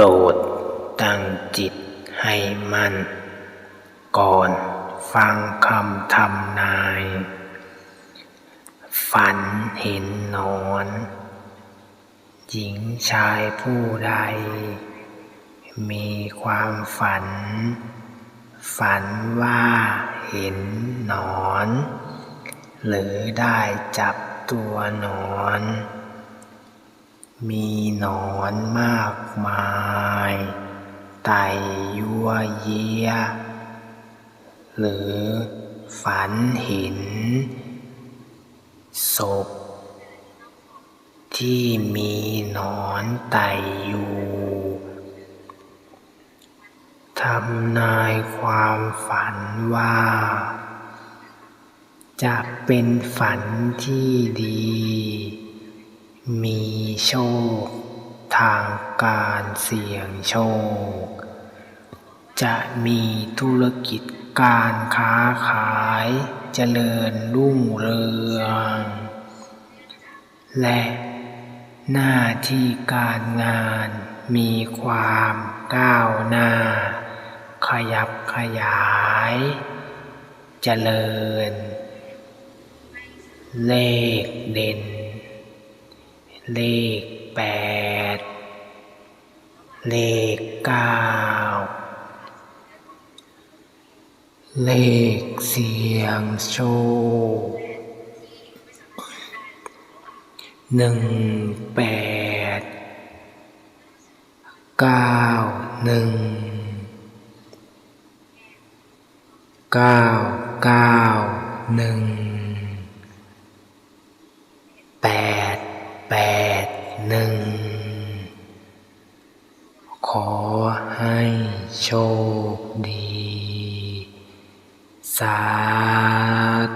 รดตั้งจิตให้มั่นก่อนฟังคำทำนาย ฝันเห็นหนอน หญิงชายผู้ใด มีความฝัน ฝันว่าเห็นหนอน หรือได้จับตัวหนอน มีหนอนมากมายไต่ยั่วเยียหรือฝันเห็นศพที่มีหนอนไต่อยู่ทำนายความฝันว่า จะเป็นฝันที่ดี มีโชค ทางการเสี่ยงโชค จะมีธุรกิจการค้าขายเจริญรุ่งเรือง และหน้าที่การงานมีความก้าวหน้า ขยับขยายเจริญ เลขเด่น เลขแปดเลขเก้าเลขเสียงโชคหนึ่งแปดเก้าหนึ่งเก้าเก้าหนึ่ง แปดแปด หนึ่ง ขอให้โชคดี สาธ